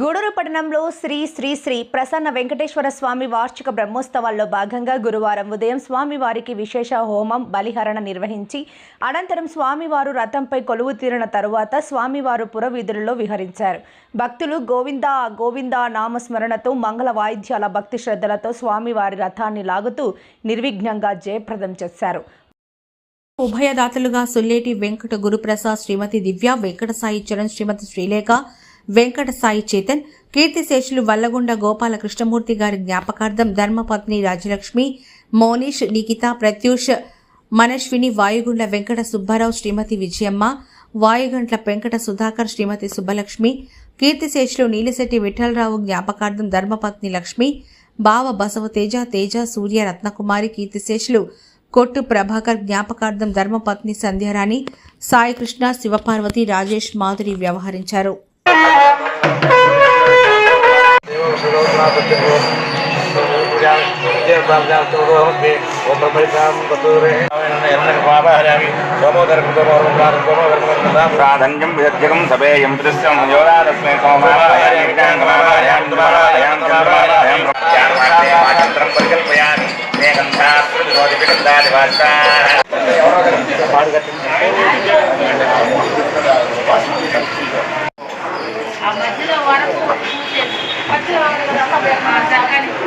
గూడూరు పట్టణంలో శ్రీ శ్రీ శ్రీ ప్రసన్న వెంకటేశ్వర స్వామి వార్షిక బ్రహ్మోత్సవాల్లో భాగంగా గురువారం ఉదయం స్వామివారికి విశేష హోమం బలిహరణ నిర్వహించి అనంతరం స్వామివారు రథంపై కొలువు తీరిన తరువాత స్వామివారు పురవీధులలో విహరించారు. భక్తులు గోవింద గోవింద నామస్మరణతో మంగళ వాయిద్యాల భక్తి శ్రద్ధలతో స్వామివారి రథాన్ని లాగుతూ నిర్విఘ్నంగా జయప్రదం చేశారు. ఉభయదాతలుగా సుల్లేటి వెంకట గురుప్రసాద్ శ్రీమతి దివ్య వెంకట సాయి చరణ్ శ్రీమతి శ్రీలేఖ వెంకట సాయి చేతన్ కీర్తిశేషులు వల్లగుండ గోపాల కృష్ణమూర్తి గారి జ్ఞాపకార్థం ధర్మపత్ని రాజలక్ష్మి మోనీష్ నిఖిత ప్రత్యూష్ మనశ్విని వాయుగుండ్ల వెంకట సుబ్బారావు శ్రీమతి విజయమ్మ వాయుగంట్ల వెంకట సుధాకర్ శ్రీమతి సుబ్బలక్ష్మి కీర్తిశేషులు నీలిశెట్టి విఠలరావు జ్ఞాపకార్థం ధర్మపత్ని లక్ష్మి బావ బసవ తేజ తేజ సూర్య రత్నకుమారి కీర్తిశేషులు కొట్టు ప్రభాకర్ జ్ఞాపకార్థం ధర్మపత్ని సంధ్యారాణి సాయికృష్ణ శివపార్వతి రాజేష్ మాధురి వ్యవహరించారు. ప్రాధాన్యం విద్యకం సభేయం దృశ్యం యోగాదస్మై పరికల్పయామి ఆ మధ్యలో వరకు మధ్యలో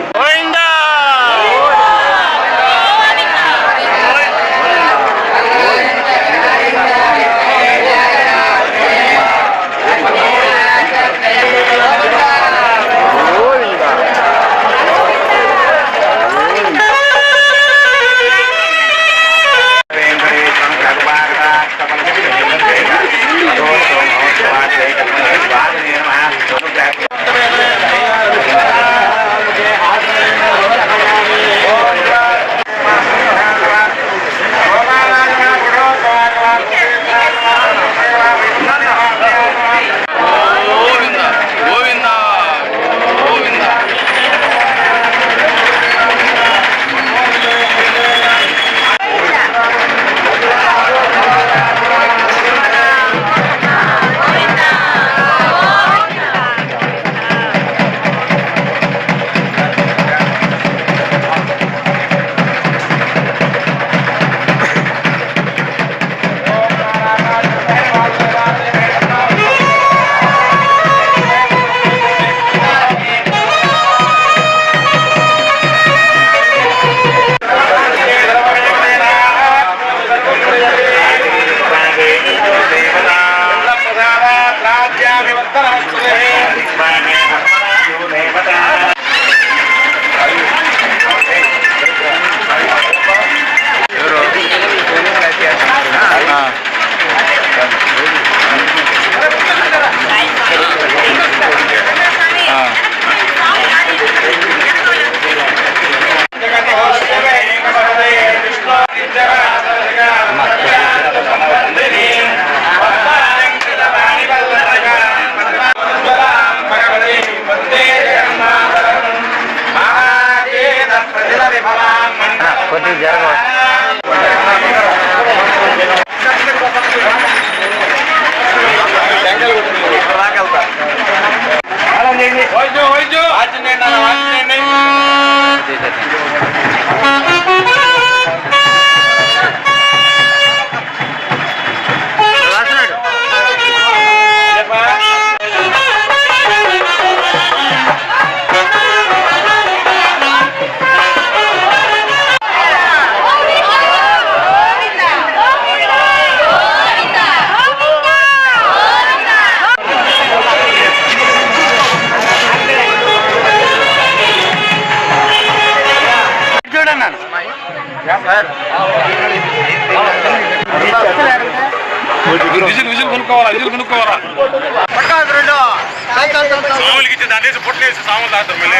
విజిల్ విజిల్ కొనుక్కోవాలా విజిల్ కొనుక్కోవాలా సాములకి ఇచ్చి పొట్లు వేసి సాములు తాగుతారు మళ్ళీ